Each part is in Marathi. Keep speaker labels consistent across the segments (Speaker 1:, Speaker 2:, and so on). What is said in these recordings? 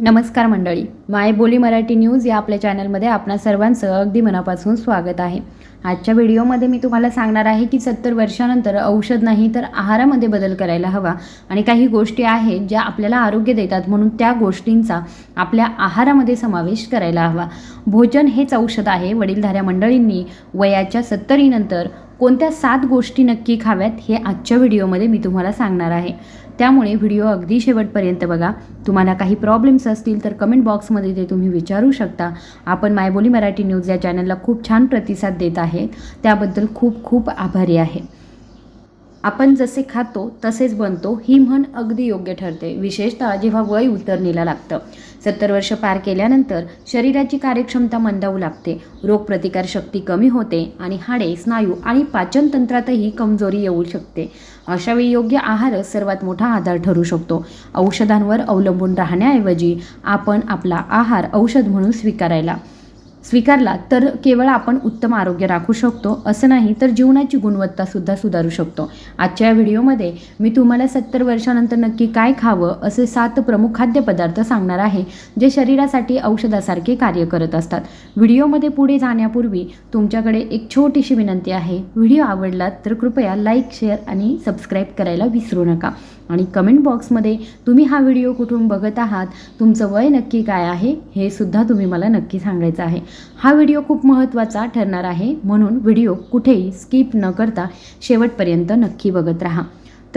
Speaker 1: नमस्कार मंडळी. माय बोली मराठी न्यूज या आपल्या चॅनलमध्ये आपणा सर्वांचं अगदी मनापासून स्वागत आहे. आजच्या व्हिडिओमध्ये मी तुम्हाला सांगणार आहे की सत्तर वर्षानंतर औषध नाही तर आहारामध्ये बदल करायला हवा. आणि काही गोष्टी आहेत ज्या आपल्याला आरोग्य देतात म्हणून त्या गोष्टींचा आपल्या आहारामध्ये समावेश करायला हवा. भोजन हेच औषध आहे. वडीलधाऱ्या मंडळींनी वयाच्या सत्तरीनंतर कोणत्या सात गोष्टी नक्की खाव्यात हे आजच्या व्हिडिओमध्ये मी तुम्हाला सांगणार आहे. त्यामुळे व्हिडिओ अगदी शेवटपर्यंत बघा. तुम्हाला काही प्रॉब्लेम्स असतील तर कमेंट बॉक्समध्ये ते तुम्ही विचारू शकता. आपण मायबोली मराठी न्यूज या चॅनलला खूप छान प्रतिसाद देत आहे. त्याबद्दल खूप खूप आभारी आहे. आपण जसे खातो तसेच बनतो ही म्हण अगदी योग्य ठरते. विशेषतः जेव्हा वय उतरणीला लागतं. सत्तर वर्ष पार केल्यानंतर शरीराची कार्यक्षमता मंदावू लागते. रोगप्रतिकारशक्ती कमी होते आणि हाडे स्नायू आणि पाचनतंत्रातही कमजोरी येऊ शकते. अशावेळी योग्य आहारच सर्वात मोठा आधार ठरू शकतो. औषधांवर अवलंबून राहण्याऐवजी आपण आपला आहार औषध म्हणून स्वीकारायला स्वीकारला तर केवळ आपण उत्तम आरोग्य राखू शकतो. असं नाही तर जीवनाची गुणवत्तासुद्धा सुधारू शकतो. आजच्या व्हिडिओमध्ये मी तुम्हाला सत्तर वर्षानंतर नक्की काय खावं असे सात प्रमुख खाद्यपदार्थ सांगणार आहे जे शरीरासाठी औषधासारखे कार्य करत असतात. व्हिडिओमध्ये पुढे जाण्यापूर्वी तुमच्याकडे एक छोटीशी विनंती आहे. व्हिडिओ आवडला तर कृपया लाईक शेअर आणि सबस्क्राईब करायला विसरू नका. आणि कमेंट बॉक्समध्ये तुम्ही हा व्हिडिओ कुठून बघत आहात तुमचं वय नक्की काय आहे हे सुद्धा तुम्ही मला नक्की सांगायचं आहे. हा व्हिडिओ खूप महत्त्वाचा ठरणार आहे म्हणून व्हिडिओ कुठेही स्किप न करता शेवटपर्यंत नक्की बघत राहा.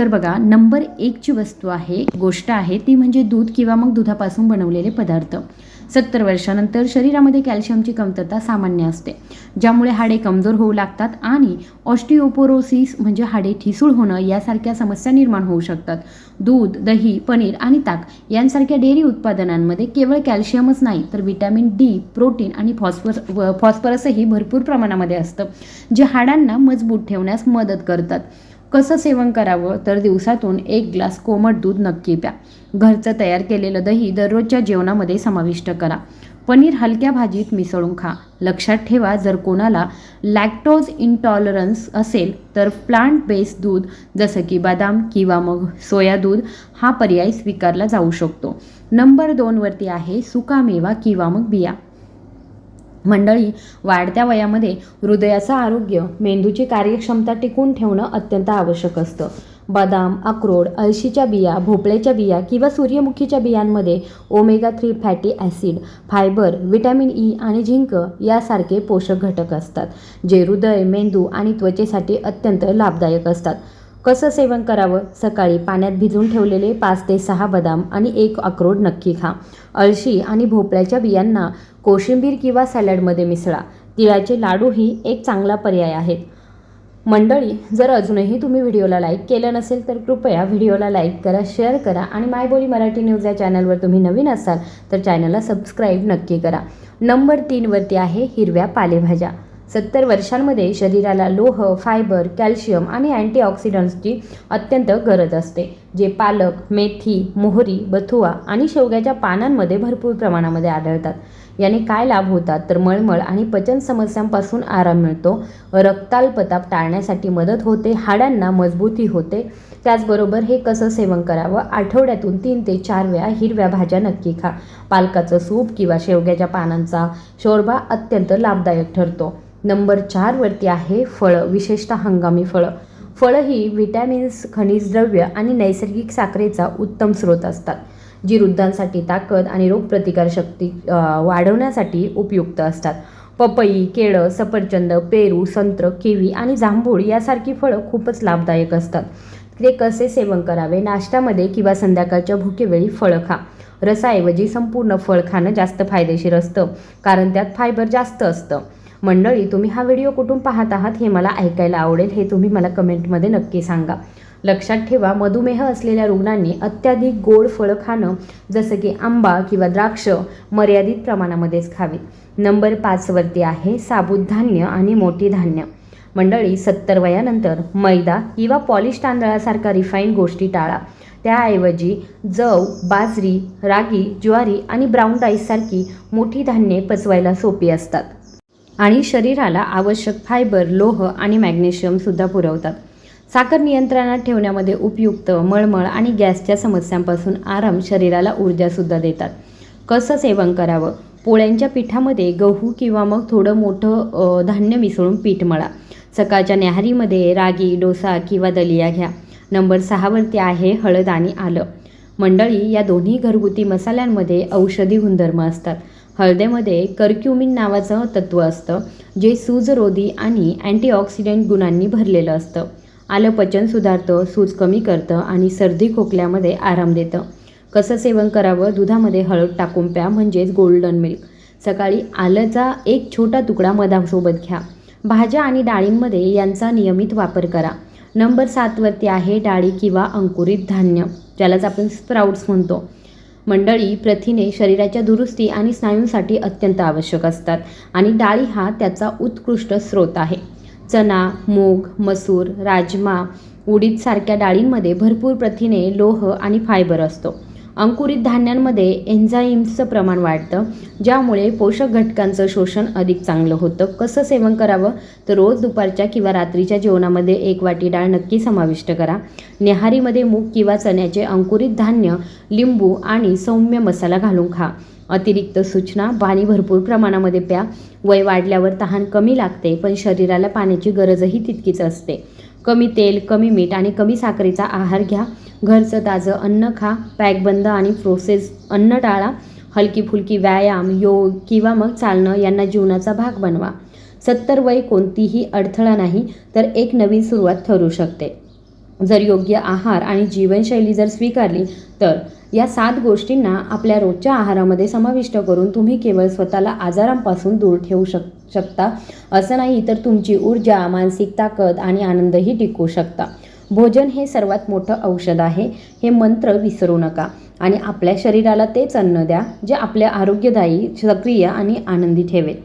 Speaker 1: तर बघा नंबर एकची वस्तू आहे गोष्ट आहे ती म्हणजे दूध किंवा मग दुधापासून बनवलेले पदार्थ. सत्तर वर्षानंतर शरीरामध्ये कॅल्शियमची कमतरता सामान्य असते ज्यामुळे हाडे कमजोर होऊ लागतात आणि ऑस्टिओपोरोसिस म्हणजे हाडे ठिसूळ होणं यासारख्या समस्या निर्माण होऊ शकतात. दूध दही पनीर आणि ताक यांसारख्या डेअरी उत्पादनांमध्ये केवळ कॅल्शियमच नाही तर विटॅमिन डी प्रोटीन आणि फॉस्फरस फॉस्फरसही भरपूर प्रमाणामध्ये असतं जे हाडांना मजबूत ठेवण्यास मदत करतात. कसं सेवन करावं? तर दिवसातून एक ग्लास कोमट दूध नक्की प्या. घरचं तयार केलेलं दही दररोजच्या जेवणामध्ये समाविष्ट करा. पनीर हलक्या भाजीत मिसळून खा. लक्षात ठेवा जर कोणाला लॅक्टोज इंटॉलरन्स असेल तर प्लांट बेस्ड दूध जसं की बदाम किंवा मग सोया दूध हा पर्याय स्वीकारला जाऊ शकतो. नंबर दोनवरती आहे सुकामेवा किंवा मग बिया. मंडळी वाढत्या वयामध्ये हृदयाचं आरोग्य मेंदूची कार्यक्षमता टिकून ठेवणं अत्यंत आवश्यक असतं. बदाम अक्रोड अळशीच्या बिया भोपळ्याच्या बिया किंवा सूर्यमुखीच्या बियांमध्ये omega three fatty acid fibre vitamin E आणि झिंक यासारखे पोषक घटक असतात जे हृदय मेंदू आणि त्वचेसाठी अत्यंत लाभदायक असतात. कसं सेवन करावं? सकाळी पाण्यात भिजून ठेवलेले पाच ते सहा बदाम आणि एक अक्रोड नक्की खा. अळशी आणि भोपळ्याच्या बियांना कोशिंबीर किंवा सॅलडमध्ये मिसळा. तिळाचे लाडूही एक चांगला पर्याय आहेत. मंडळी जर अजूनही तुम्ही व्हिडिओला लाईक केलं नसेल तर कृपया व्हिडिओला लाईक करा शेअर करा आणि माय बोली मराठी न्यूज या चॅनलवर तुम्ही नवीन असाल तर चॅनलला सबस्क्राईब नक्की करा. नंबर तीनवरती आहे हिरव्या पालेभाज्या. सत्तर वर्षांमध्ये शरीराला लोह फायबर कॅल्शियम आणि अँटीऑक्सिडंट्सची अत्यंत गरज असते जे पालक मेथी मोहरी बथुआ आणि शेवग्याच्या पानांमध्ये भरपूर प्रमाणामध्ये आढळतात. याने काय लाभ होतात तर मळमळ आणि पचन समस्यांपासून आराम मिळतो. रक्ताल्पताप टाळण्यासाठी मदत होते हाडांना मजबूती होते. त्याचबरोबर हे कसं सेवन करावं? आठवड्यातून तीन ते चार वेळा हिरव्या भाज्या नक्की खा. पालकाचं सूप किंवा शेवग्याच्या पानांचा शोरबा अत्यंत लाभदायक ठरतो. नंबर चारवरती आहे फळं विशेषतः हंगामी फळं. फळं ही व्हिटॅमिन्स खनिज द्रव्य आणि नैसर्गिक साखरेचा उत्तम स्रोत असतात जी वृद्धांसाठी ताकद आणि रोगप्रतिकारशक्ती वाढवण्यासाठी उपयुक्त असतात. पपई केळं सफरचंद पेरू संत्र किवी आणि जांभूळ यासारखी फळं खूपच लाभदायक असतात. ते कसे सेवन करावे? नाश्त्यामध्ये किंवा संध्याकाळच्या भुकेवेळी फळं खा. रसाऐवजी संपूर्ण फळ खाणं जास्त फायदेशीर असतं कारण त्यात फायबर जास्त असतं. मंडळी तुम्ही हा व्हिडिओ कुठून पाहत आहात हे मला ऐकायला आवडेल हे तुम्ही मला कमेंटमध्ये नक्की सांगा. लक्षात ठेवा मधुमेह असलेल्या रुग्णांनी अत्याधिक गोड फळं खाणं जसं की आंबा किंवा द्राक्ष मर्यादित प्रमाणामध्येच खावीत. नंबर पाचवरती आहे साबुत धान्य आणि मोठी धान्य. मंडळी सत्तर वयानंतर मैदा किंवा पॉलिश तांदळासारखा रिफाईन गोष्टी टाळा. त्याऐवजी जव बाजरी रागी ज्वारी आणि ब्राऊन राईससारखी मोठी धान्ये पचवायला सोपी असतात. आणि शरीराला आवश्यक फायबर लोह आणि मॅग्नेशियमसुद्धा पुरवतात. साखर नियंत्रणात ठेवण्यामध्ये उपयुक्त मळमळ आणि गॅसच्या समस्यांपासून आराम शरीराला ऊर्जासुद्धा देतात. कसं सेवन करावं? पोळ्यांच्या पिठामध्ये गहू किंवा मग थोडं मोठं धान्य मिसळून पीठ मळा. सकाळच्या न्याहारीमध्ये रागी डोसा किंवा दलिया घ्या. नंबर सहावरती आहे हळद आणि आलं. मंडळी या दोन्ही घरगुती मसाल्यांमध्ये औषधी गुणधर्म असतात. हळदेमध्ये कर्क्युमिन नावाचं तत्त्व असतं जे सूजरोधी आणि अँटीऑक्सिडेंट गुणांनी भरलेलं असतं. आलं पचन सुधारतं सूज कमी करतं आणि सर्दी खोकल्यामध्ये आराम देतं. कसं सेवन करावं? दुधामध्ये हळद टाकून प्या म्हणजेच गोल्डन मिल्क. सकाळी आलंचा एक छोटा तुकडा मधासोबत घ्या. भाज्या आणि डाळींमध्ये यांचा नियमित वापर करा. नंबर सातवरती आहे डाळी किंवा अंकुरित धान्य ज्यालाच आपण स्प्राउट्स म्हणतो. मंडळी प्रथिने शरीराच्या दुरुस्ती आणि स्नायूंसाठी अत्यंत आवश्यक असतात आणि डाळी हा त्याचा उत्कृष्ट स्रोत आहे. चना मूग मसूर राजमा उडीदसारख्या डाळींमध्ये भरपूर प्रथिने लोह आणि फायबर असतो. अंकुरित धान्यांमध्ये एन्झाईम्सचं प्रमाण वाढतं ज्यामुळे पोषक घटकांचं शोषण अधिक चांगलं होतं. कसं सेवन करावं? तर रोज दुपारच्या किंवा रात्रीच्या जेवणामध्ये एक वाटी डाळ नक्की समाविष्ट करा. न्याहारीमध्ये मूग किंवा चण्याचे अंकुरित धान्य लिंबू आणि सौम्य मसाला घालून खा. अतिरिक्त सूचना पाणी भरपूर प्रमाणामध्ये प्या. वय वाढल्यावर तहान कमी लागते पण शरीराला पाण्याची गरजही तितकीच असते. कमी तेल कमी मीठ आणि कमी साखरेचा आहार घ्या. घरचं ताजं अन्न खा. पॅकबंद आणि प्रोसेस अन्न टाळा. हलकी फुलकी व्यायाम योग किंवा मग चालणं यांना जीवनाचा भाग बनवा. सत्तर वय कोणतीही अडथळा नाही तर एक नवीन सुरुवात ठरू शकते. जर योग्य आहार आणि जीवनशैली जर स्वीकारली तर या सात गोष्टींना आपल्या रोजच्या आहारामध्ये समाविष्ट करून तुम्ही केवळ स्वतःला आजारांपासून दूर ठेवू शक शकता. असं नाही तर तुमची ऊर्जा मानसिक ताकद आणि आनंदही टिकवू शकता. भोजन हे सर्वात मोठं औषध आहे. हे मंत्र विसरू नका. आणि आपल्या शरीराला तेच अन्न द्या जे आपले आरोग्यदायी सक्रिय आणि आनंदी ठेवेल.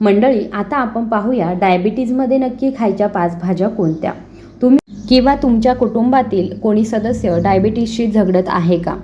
Speaker 1: मंडळी आता आपण पाहूया डायबिटीजमध्ये नक्की खायच्या पाच भाज्या कोणत्या? तुम्ही किंवा तुमच्या कुटुंबातील कोणी सदस्य डायबिटीसशी झगडत आहे का?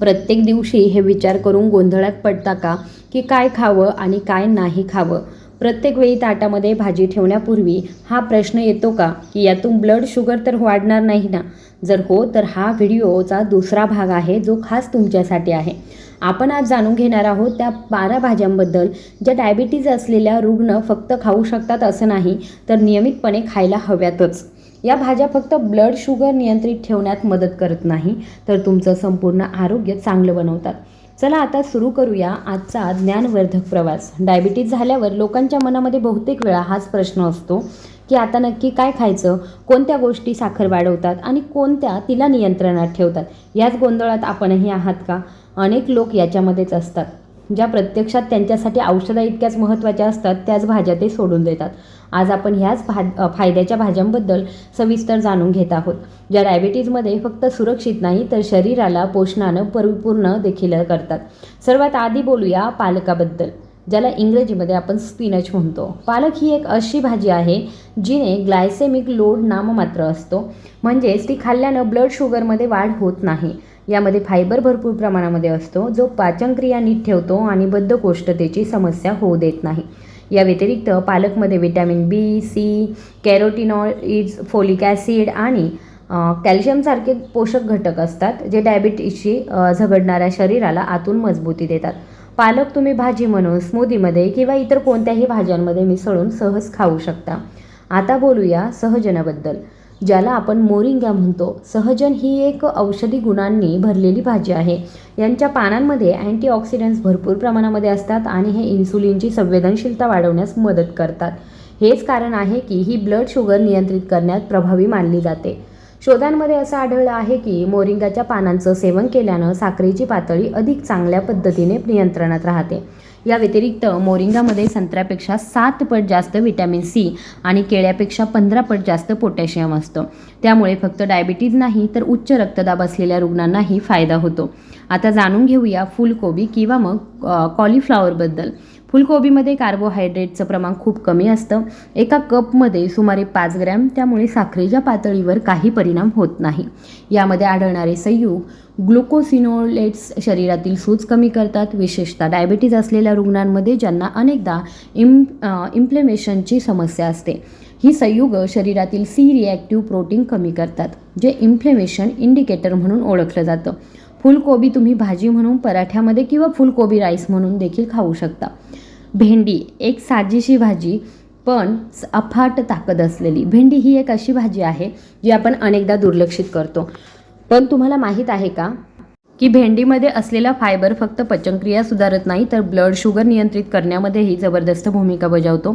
Speaker 1: प्रत्येक दिवशी हे विचार करून गोंधळात पडता का? की काय खावं आणि काय नाही खावं? प्रत्येक वेळी ताटामध्ये भाजी ठेवण्यापूर्वी हा प्रश्न येतो का? की यातून ब्लड शुगर तर वाढणार नाही ना? जर हो तर हा व्हिडिओचा दुसरा भाग आहे जो खास तुमच्यासाठी आहे. आपण आज जाणून घेणार आहोत त्या बारा भाज्यांबद्दल. ज्या डायबिटीज असलेल्या रुग्ण फक्त खाऊ शकतात असं नाही तर नियमितपणे खायला हव्यातच. या भाज्या फक्त ब्लड शुगर नियंत्रित ठेवण्यात मदत करत नाही तर तुमचं संपूर्ण आरोग्य चांगलं बनवतात. चला आता सुरू करूया आजचा ज्ञानवर्धक प्रवास. डायबिटीज झाल्यावर लोकांच्या मनामध्ये बहुतेक वेळा हाच प्रश्न असतो की आता नक्की काय खायचं कोणत्या गोष्टी साखर वाढवतात आणि कोणत्या तिला नियंत्रणात ठेवतात? याच गोंधळात आपणही आहात का? अनेक लोक याच्यामध्येच असतात. ज्या प्रत्यक्षात त्यांच्यासाठी औषधा इतक्याच महत्त्वाच्या असतात त्याच भाज्या ते सोडून देतात. आज आपण ह्याच भा फायद्याच्या भाज्यांबद्दल सविस्तर जाणून घेत आहोत. ज्या डायबिटीजमध्ये फक्त सुरक्षित नाही तर शरीराला पोषणानं परिपूर्ण देखील करतात. सर्वात आधी बोलूया पालकाबद्दल ज्याला इंग्रजीमध्ये आपण स्पिनच म्हणतो. पालक ही एक अशी भाजी आहे जिने ग्लायसेमिक लोड नाममात्र असतो. म्हणजेच ती खाल्ल्यानं ब्लड शुगरमध्ये वाढ होत नाही. यामध्ये फायबर भरपूर प्रमाणामध्ये असतो जो पाचनक्रिया नीट ठेवतो आणि बद्धकोष्ठतेची समस्या होऊ देत नाही. या व्यतिरिक्त पालकमध्ये vitamin B C carotenoids folic acid आणि कॅल्शियमसारखे पोषक घटक असतात जे डायबिटीसशी झगडणाऱ्या शरीराला आतून मजबूती देतात. पालक तुम्ही भाजी म्हणून स्मूदीमध्ये किंवा इतर कोणत्याही भाज्यांमध्ये मिसळून सहज खाऊ शकता. आता बोलूया सहजनाबद्दल. ज्याला आपण मोरिंगा म्हणतो. सहजन ही एक औषधी गुणांनी भरलेली भाजी आहे. यांच्या पानांमध्ये अँटीऑक्सिडंट्स भरपूर प्रमाणामध्ये असतात आणि हे इन्सुलिनची संवेदनशीलता वाढवण्यास मदत करतात. हेच कारण आहे की ही ब्लड शुगर नियंत्रित करण्यात प्रभावी मानली जाते. शोधांमध्ये असं आढळलं आहे की मोरिंगाच्या पानांचं सेवन केल्यानं साखरेची पातळी अधिक चांगल्या पद्धतीने नियंत्रणात राहते. या व्यतिरिक्त मोरिंगामध्ये संत्र्यापेक्षा सात पट जास्त विटॅमिन सी आणि केळ्यापेक्षा पंधरा पट जास्त पोटॅशियम असतं. त्यामुळे फक्त डायबिटीज नाही तर उच्च रक्तदाब असलेल्या रुग्णांनाही फायदा होतो. आता जाणून घेऊया फुलकोबी किंवा मग अ, कॉलीफ्लॉवरबद्दल फुलकोबीमध्ये कार्बोहायड्रेटचं प्रमाण खूप कमी असतं. एका कपमध्ये सुमारे पाच ग्रॅम त्यामुळे साखरेच्या पातळीवर काही परिणाम होत नाही. यामध्ये आढळणारे संयुग ग्लुकोसिनोलेट्स शरीरातील सूज कमी करतात. विशेषतः डायबिटीज असलेल्या रुग्णांमध्ये ज्यांना अनेकदा इम इम्प्लेमेशनची समस्या असते. ही संयुग शरीरातील सी रिॲक्टिव्ह प्रोटीन कमी करतात जे इन्फ्लेमेशन इंडिकेटर म्हणून ओळखलं जातं. फुलकोबी तुम्ही भाजी म्हणून पराठ्यामध्ये किंवा फुलकोबी राईस म्हणून देखील खाऊ शकता. भेंडी एक साजीशी भाजी पण अफाट ताकद असलेली. भेंडी ही एक अशी भाजी आहे जी आपण अनेकदा दुर्लक्षित करतो. पण तुम्हाला माहीत आहे का की भेंडीमध्ये असलेला फायबर फक्त पचनक्रिया सुधारत नाही तर ब्लड शुगर नियंत्रित करण्यामध्येही जबरदस्त भूमिका बजावतो.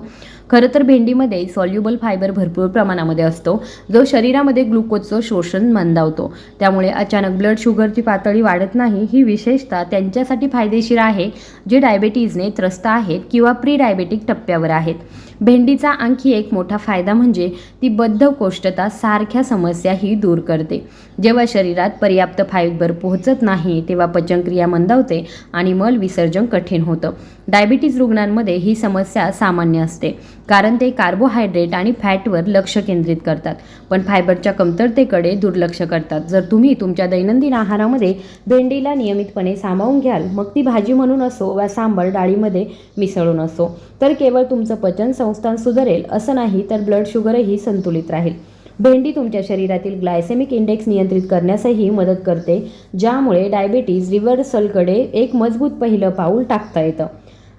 Speaker 1: खरं तर भेंडीमध्ये सॉल्युबल फायबर भरपूर प्रमाणामध्ये असतो जो शरीरामध्ये ग्लुकोजचं शोषण मंदावतो. त्यामुळे अचानक ब्लड शुगरची पातळी वाढत नाही ही विशेषतः त्यांच्यासाठी फायदेशीर आहे जे डायबेटीजने त्रस्त आहेत किंवा प्री डायबेटिक टप्प्यावर आहेत. भेंडीचा आणखी एक मोठा फायदा म्हणजे ती बद्धकोष्ठता सारख्या समस्याही दूर करते. जेव्हा शरीरात पर्याप्त फायबर पोहोचत नाही तेव्हा पचनक्रिया मंदावते आणि मल विसर्जन कठीण होतं. डायबिटीज रुग्णांमध्ये ही समस्या सामान्य असते कारण ते कार्बोहायड्रेट आणि फॅटवर लक्ष केंद्रित करतात. पण फायबरच्या कमतरतेकडे दुर्लक्ष करतात. जर तुम्ही तुमच्या दैनंदिन आहारामध्ये भेंडीला नियमितपणे सामावून घ्याल मग ती भाजी म्हणून असो वा सांबार डाळीमध्ये मिसळून असो तर केवळ तुमचं पचन संस्थान सुधारेल असं नाही तर ब्लड शुगरही संतुलित राहील. भेंडी तुमच्या शरीरातील ग्लायसेमिक इंडेक्स नियंत्रित करण्यासही मदत करते ज्यामुळे डायबिटीज रिव्हर्सलकडे एक मजबूत पहिलं पाऊल टाकता येतं.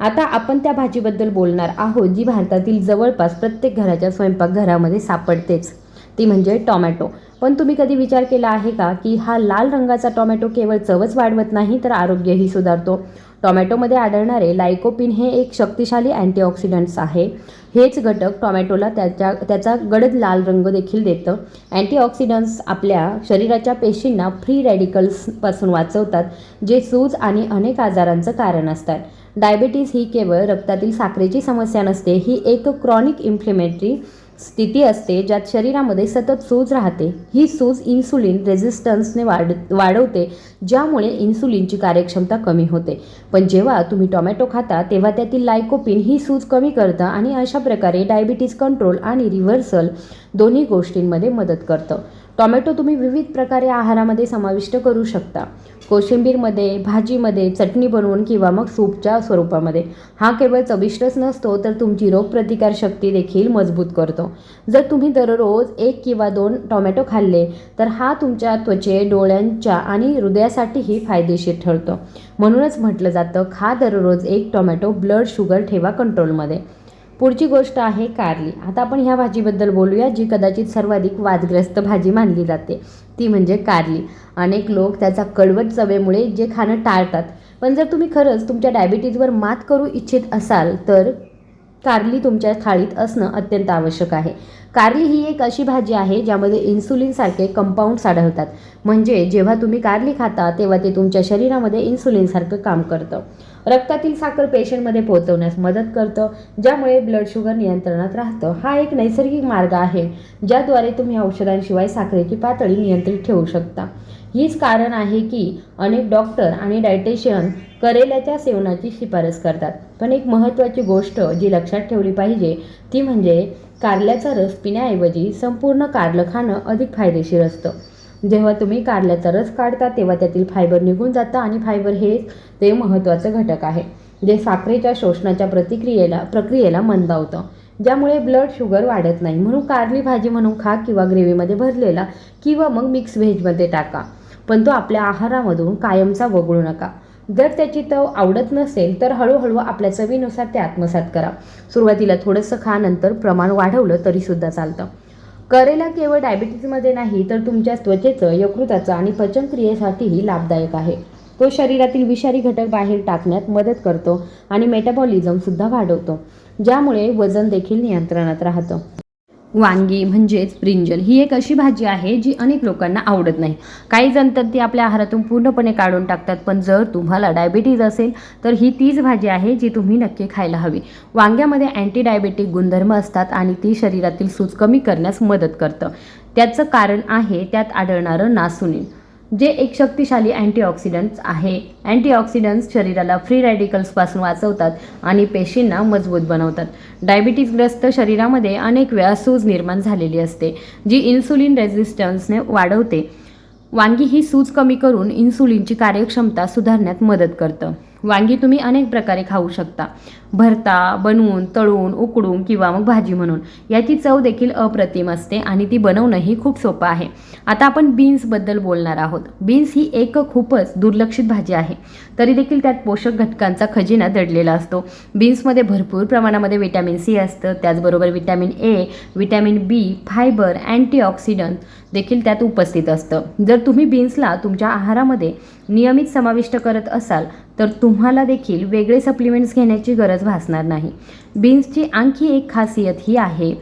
Speaker 1: आता आपण त्या भाजीबद्दल बोलणार आहोत जी भारतातील जवळपास प्रत्येक घराच्या स्वयंपाकघरामध्ये सापडतेच. ती म्हणजे टॉमॅटो. पण तुम्ही कधी विचार केला आहे का की हा लाल रंगाचा टॉमॅटो केवळ चवच वाढवत नाही तर आरोग्यही सुधारतो? टॉमॅटोमध्ये आढळणारे लायकोपिन हे एक शक्तिशाली अँटीऑक्सिडंट्स आहे. हेच घटक टॉमॅटोला त्याच्या त्याचा गडद लाल रंग देखील देतं. अँटीऑक्सिडंट्स आपल्या शरीराच्या पेशींना फ्री रॅडिकल्सपासून वाचवतात जे सूज आणि अनेक आजारांचं कारण असतात. डायबेटीज ही केवळ रक्तातील साखरेची समस्या नसते ही एक क्रॉनिक इन्फ्लेमेटरी स्थिती असते ज्यात शरीरामध्ये सतत सूज राहते. ही सूज इन्सुलिन रेझिस्टन्सने वाढ वाढवते ज्यामुळे इन्सुलिनची कार्यक्षमता कमी होते. पण जेव्हा तुम्ही टोमॅटो खाता तेव्हा त्यातील लायकोपिन ही सूज कमी करतं आणि अशा प्रकारे डायबिटीज कंट्रोल आणि रिव्हर्सल दोन्ही गोष्टींमध्ये मदत करतं. टोमॅटो तुम्ही विविध प्रकारे आहारामध्ये समाविष्ट करू शकता. कोशिंबीरमध्ये भाजीमध्ये चटणी बनवून किंवा मग सूपच्या स्वरूपामध्ये. हा केवळ चविष्टच नसतो तर तुमची रोगप्रतिकार शक्ती देखील मजबूत करतो. जर तुम्ही दररोज एक किंवा दोन टोमॅटो खाल्ले तर हा तुमच्या त्वचे डोळ्यांच्या आणि हृदयासाठीही फायदेशीर ठरतो. म्हणूनच म्हटलं जातं खा दररोज एक टोमॅटो ब्लड शुगर ठेवा कंट्रोलमध्ये. पुढची गोष्ट आहे कारली. आता आपण ह्या भाजीबद्दल बोलूया जी कदाचित सर्वाधिक वादग्रस्त भाजी मानली जाते. ती म्हणजे कारली. अनेक लोक त्याचा कडवट चवेमुळे जे खाणं टाळतात. पण जर तुम्ही खरंच तुमच्या डायबिटीजवर मात करू इच्छित असाल तर कारली तुमच्या थाळीत असणं अत्यंत आवश्यक आहे. कारली ही एक अशी भाजी आहे ज्यामध्ये इन्सुलिनसारखे कंपाऊंड्स आढळतात. म्हणजे जेव्हा तुम्ही कारली खाता तेव्हा ते तुमच्या शरीरामध्ये इन्सुलिनसारखं काम करतं. रक्तातील साखर पेशंटमध्ये पोहोचवण्यास मदत करतं ज्यामुळे ब्लड शुगर नियंत्रणात राहतं. हा एक नैसर्गिक मार्ग आहे ज्याद्वारे तुम्ही औषधांशिवाय साखरेची पातळी नियंत्रित ठेवू शकता. हीच कारण आहे की अनेक डॉक्टर आणि डायटेशियन करेल्याच्या सेवनाची शिफारस करतात. पण एक महत्त्वाची गोष्ट जी लक्षात ठेवली पाहिजे ती म्हणजे कारल्याचा रस पिण्याऐवजी संपूर्ण कारलं खाणं अधिक फायदेशीर असतं. जेव्हा तुम्ही कारल्याचा रस काढता तेव्हा त्यातील फायबर निघून जातं आणि फायबर हे ते महत्त्वाचं घटक आहे जे साखरेच्या शोषणाच्या प्रतिक्रियेला प्रक्रियेला मंदावतं. ज्यामुळे ब्लड शुगर वाढत नाही म्हणून कारली भाजी म्हणून खा किंवा ग्रेव्हीमध्ये भरलेला किंवा मग मिक्स व्हेजमध्ये टाका. पण तो आपल्या आहारामधून कायमचा वगळू नका. जर त्याची चव आवडत नसेल तर हळूहळू आपल्या चवीनुसार ते आत्मसात करा. सुरुवातीला थोडंसं खा नंतर प्रमाण वाढवलं तरीसुद्धा चालतं. करेला केवळ डायबिटीजमध्ये नाही तर तुमच्या त्वचेचं यकृताचं आणि पचनक्रियेसाठीही लाभदायक आहे. तो शरीरातील विषारी घटक बाहेर टाकण्यात मदत करतो आणि मेटाबॉलिझमसुद्धा वाढवतो ज्यामुळे वजन देखील नियंत्रणात राहतं. वांगी म्हणजेच ब्रिंजल ही एक अशी भाजी आहे जी अनेक लोकांना आवडत नाही. काही जण तर ती आपल्या आहारातून पूर्णपणे काढून टाकतात पण जर तुम्हाला डायबिटीज असेल तर ही तीच भाजी आहे जी तुम्ही नक्की खायला हवी. वांग्यामध्ये अँटी डायबेटिक गुणधर्म असतात आणि ती शरीरातील सूज कमी करण्यास मदत करतं. त्याचं कारण आहे त्यात आढळणारं नासुनिन. जे एक शक्तिशाली अँटीऑक्सिडंट्स आहे. अँटीऑक्सिडंट्स शरीराला फ्री रॅडिकल्सपासून वाचवतात आणि पेशींना मजबूत बनवतात. डायबिटीजग्रस्त शरीरामध्ये अनेक वेळा सूज निर्माण झालेली असते जी इन्सुलिन रेझिस्टन्सने वाढवते. वांगी ही सूज कमी करून इन्सुलिनची कार्यक्षमता सुधारण्यात मदत करतं. वांगी तुम्ही अनेक प्रकारे खाऊ शकता. भरता बनवून तळून उकडून किंवा मग भाजी म्हणून. याची चव देखील अप्रतिम असते आणि ती बनवणंही खूप सोपं आहे. आता आपण बीन्सबद्दल बोलणार आहोत. बीन्स ही एक खूपच दुर्लक्षित भाजी आहे. तरी देखील त्यात पोषक घटकांचा खजिना दडलेला असतो. बीन्समध्ये भरपूर प्रमाणामध्ये विटॅमिन सी असतं. त्याचबरोबर vitamin A vitamin B fibre antioxidant देखील त्यात उपस्थित असतं. जर तुम्ही बीन्सला तुमच्या आहारामध्ये नियमित समाविष्ट करत असाल तर तुम्हाला देखील वेगळे सप्लिमेंट्स घेण्याची गरज भासणार नाही. बीन्सची आणखी एक खासियत ही आहे.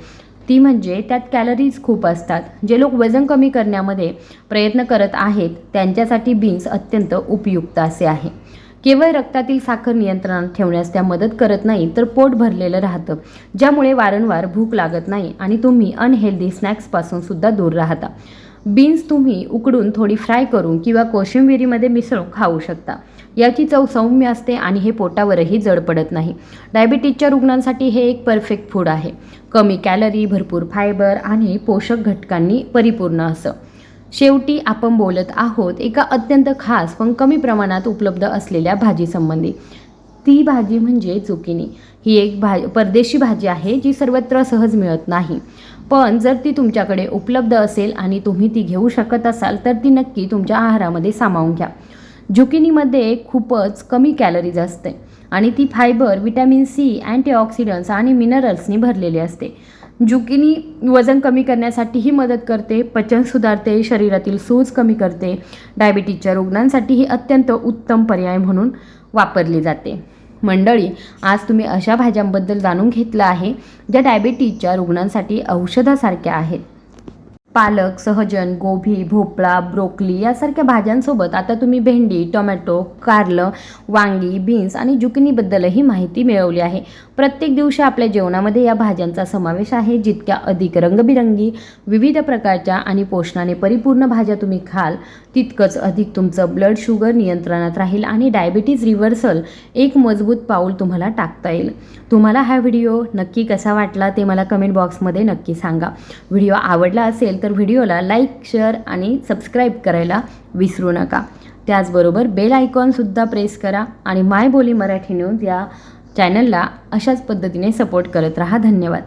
Speaker 1: ती म्हणजे त्यात कॅलरीज खूप असतात. जे लोक वजन कमी करण्यामध्ये प्रयत्न करत आहेत त्यांच्यासाठी बीन्स अत्यंत उपयुक्त असे आहे. केवळ रक्तातील साखर नियंत्रणात ठेवण्यास त्या मदत करत नाही तर पोट भरलेलं राहतं ज्यामुळे वारंवार भूक लागत नाही आणि तुम्ही अनहेल्दी स्नॅक्सपासून सुद्धा दूर राहता. बीन्स तुम्ही उकडून थोडी फ्राय करून किंवा कोशिंबिरीमध्ये मिसळून खाऊ शकता. याची चव सौम्य असते आणि हे पोटावरही जड पडत नाही. डायबिटीजच्या रुग्णांसाठी हे एक परफेक्ट फूड आहे. कमी कॅलरी भरपूर फायबर आणि पोषक घटकांनी परिपूर्ण असं. शेवटी आपण बोलत आहोत एका अत्यंत खास पण कमी प्रमाणात उपलब्ध असलेल्या भाजीसंबंधी. ती भाजी म्हणजे चुकिनी. ही एक भा परदेशी भाजी आहे जी सर्वत्र सहज मिळत नाही. पण जर ती तुमच्याकडे उपलब्ध असेल आणि तुम्ही ती घेऊ शकत असाल तर ती नक्की तुमच्या आहारामध्ये सामावून घ्या. जुकिनीमध्ये खूपच कमी कॅलरीज असते आणि ती फायबर विटॅमिन सी अँटीऑक्सिडंट्स आणि मिनरल्सनी भरलेली असते. जुकिनी वजन कमी करण्यासाठीही मदत करते पचन सुधारते शरीरातील सूज कमी करते डायबिटीजच्या रुग्णांसाठी ही अत्यंत उत्तम पर्याय म्हणून वापरली जाते. मंडळी आज तुम्ही अशा भाज्यांबद्दल जाणून घेतलं आहे ज्या डायबिटीजच्या रुग्णांसाठी औषधासारख्या आहेत. पालक सहजन गोभी भोपळा ब्रोकली यासारख्या भाज्यांसोबत आता तुम्ही भेंडी टोमॅटो कारलं वांगी बीन्स आणि जुकिनीबद्दलही माहिती मिळवली आहे. प्रत्येक दिवशी आपल्या जेवणामध्ये या भाज्यांचा समावेश आहे जितक्या अधिक रंगबिरंगी विविध प्रकारच्या आणि पोषणाने परिपूर्ण भाज्या तुम्ही खाल तितकंच अधिक तुमचं ब्लड शुगर नियंत्रणात राहील आणि डायबिटीज रिव्हर्सल एक मजबूत पाऊल तुम्हाला टाकता येईल. तुम्हाला हा व्हिडिओ नक्की कसा वाटला ते मला कमेंट बॉक्समध्ये नक्की सांगा. व्हिडिओ आवडला असेल तर व्हिडिओला लाईक शेअर आणि सबस्क्राईब करायला विसरू नका. त्याचबरोबर बेल आयकॉनसुद्धा प्रेस करा आणि माय बोली मराठी न्यूज या चॅनलला अशाच पद्धतीने सपोर्ट करत राहा. धन्यवाद.